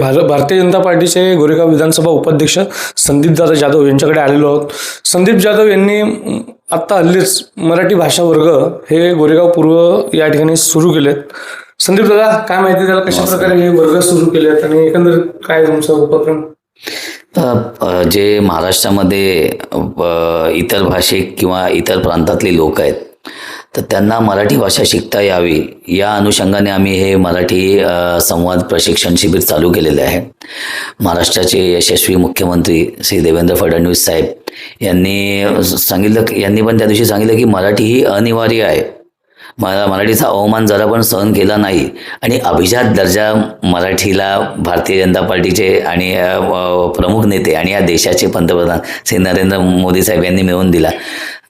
भार भारतीय जनता पार्टीचे गोरेगाव विधानसभा उपाध्यक्ष संदीप दादा जाधव यांच्याकडे आलेलो आहोत. संदीप जाधव यांनी आत्ता हल्लीच मराठी भाषा वर्ग हे गोरेगाव पूर्व या ठिकाणी सुरू केलेत. संदीप दादा काय माहिती त्याला कशा प्रकारे हे वर्ग सुरू केलेत आणि एकंदर काय तुमचा उपक्रम? जे महाराष्ट्रामध्ये इतर भाषिक किंवा इतर प्रांतातले लोक आहेत तर त्यांना मराठी भाषा शिकता यावी. या अनुषंगाने आम्ही हे मराठी संवाद प्रशिक्षण शिबिर चालू केलेले आहे. महाराष्ट्राचे यशस्वी मुख्यमंत्री श्री देवेंद्र फडणवीस साहेब यांनी सांगितलं यांनी पण त्या दिवशी सांगितलं की मराठी ही अनिवार्य आहे. मला मराठीचा अवमान जरा पण सहन केला नाही. आणि अभिजात दर्जा मराठीला भारतीय जनता पार्टीचे आणि प्रमुख नेते आणि या देशाचे पंतप्रधान श्री नरेंद्र मोदी साहेब यांनी मिळवून दिला.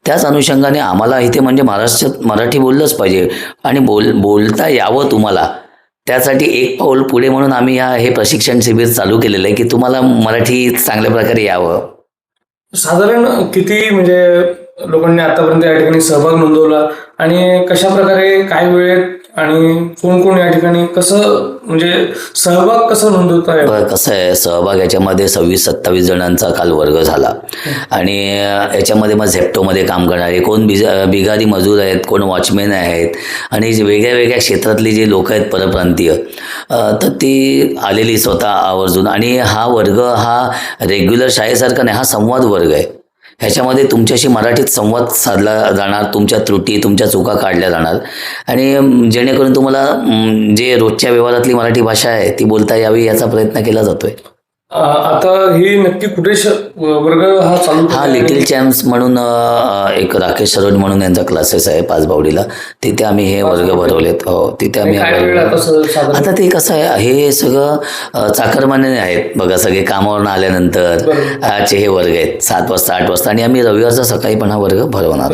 त्याच अनुषंगाने आम्हाला इथे म्हणजे महाराष्ट्रात मराठी बोललंच पाहिजे. आणि बोल बोलता यावं तुम्हाला. त्यासाठी एक पाऊल पुढे म्हणून आम्ही या हे प्रशिक्षण शिबिर चालू केलेलं आहे की तुम्हाला मराठी चांगल्या प्रकारे यावं. साधारण किती म्हणजे लोकांनी आतापर्यंत या ठिकाणी सहभाग नोंदवला आणि कशा प्रकारे काय वेळेत आणि कोण कोण या ठिकाणी कसं म्हणजे सहभाग कसं नोंदवता येईल कसं आहे सहभाग याच्यामध्ये सव्वीस सत्तावीस जणांचा काल वर्ग झाला. आणि याच्यामध्ये मग झेप्टोमध्ये काम करणारे कोण बिज बिगारी मजूर आहेत कोण वॉचमॅन आहेत आणि जे वेगळ्या वेगळ्या क्षेत्रातली जे लोक आहेत परप्रांतीय तर ती आलेली स्वतः आवर्जून. आणि हा वर्ग हा रेग्युलर शाळेसारखा नाही हा संवाद वर्ग आहे. ह्याच्यामध्ये तुमच्याशी मराठीत संवाद साधला जाणार तुमच्या त्रुटी तुमच्या चुका काढल्या जाणार. आणि जेणेकरून तुम्हाला जे रोजच्या व्यवहारातली मराठी भाषा आहे ती बोलता यावी याचा प्रयत्न केला जातोय. आता ही नक्की कुठे वर्ग हा चालू हा? लिटिल चॅम्प्स म्हणून एक राकेश सरोज म्हणून यांचा क्लासेस आहे पाचबावडीला तिथे आम्ही हे वर्ग भरवलेत. हो तिथे आम्ही आता ते कसं आहे हे सगळं अ, चाकरमान्याने आहेत. बघा सगळे कामावरून आल्यानंतर. आजचे हे वर्ग आहेत. सात वाजता आठ वाजता. आणि आम्ही रविवारचा सकाळी पण हा वर्ग भरवणार